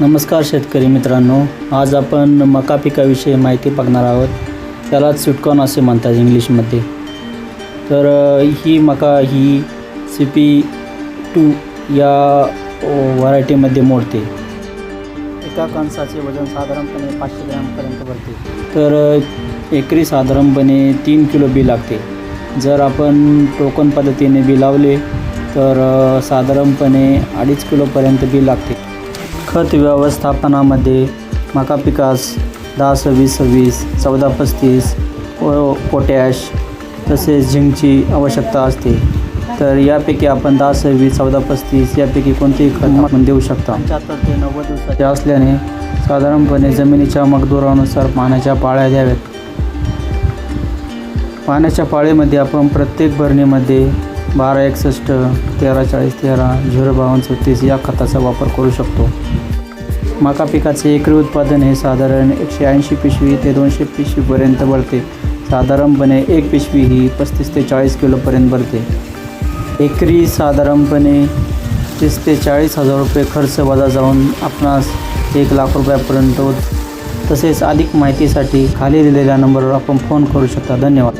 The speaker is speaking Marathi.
नमस्कार शेतकरी मित्रांनो आज आपण मका पिकाविषयी माहिती बघणार आहोत. त्याला स्वीटकॉर्न असे म्हणतात इंग्लिशमध्ये. तर ही मका ही सी पी टू या व्हरायटीमध्ये मोडते. एका कणसाचे वजन साधारणपणे पाचशे ग्रॅमपर्यंत भरते. तर एकरी साधारणपणे तीन किलो बी लागते. जर आपण टोकन पद्धतीने बी लावले तर साधारणपणे अडीच किलोपर्यंत बी लागते. खत व्यवस्थापनामध्ये मका पिकास दहा सव्वीस सव्वीस चौदा पस्तीस व पोटॅश तसेच झिंकची आवश्यकता असते. तर यापैकी आपण दहा सव्वीस चौदा पस्तीस यापैकी कोणतेही खत आपण देऊ शकता. पंच्याहत्तर ते नव्वद दिवसाचे असल्याने साधारणपणे जमिनीच्या मगदुरानुसार पाण्याच्या पाळ्या द्याव्यात. पाण्याच्या पाळीमध्ये आपण प्रत्येक भरणीमध्ये बारा एकसष्ट तेरा चाळीस तेरा झिरो बावन्न छत्तीस या खताचा वापर करू शकतो. मका पिकाचे एकरी उत्पादन हे साधारण एकशे ऐंशी पिशवी ते दोनशे पिशवीपर्यंत भरते साधारणपणे एक पिशवी ही पस्तीस ते चाळीस किलोपर्यंत भरते एकरी साधारणपणे तीस ते चाळीस हजार रुपये खर्च वजा जाऊन आपणास एक लाख रुपयापर्यंत तसेच अधिक माहितीसाठी खाली दिलेल्या नंबरवर आपण फोन करू शकता. धन्यवाद.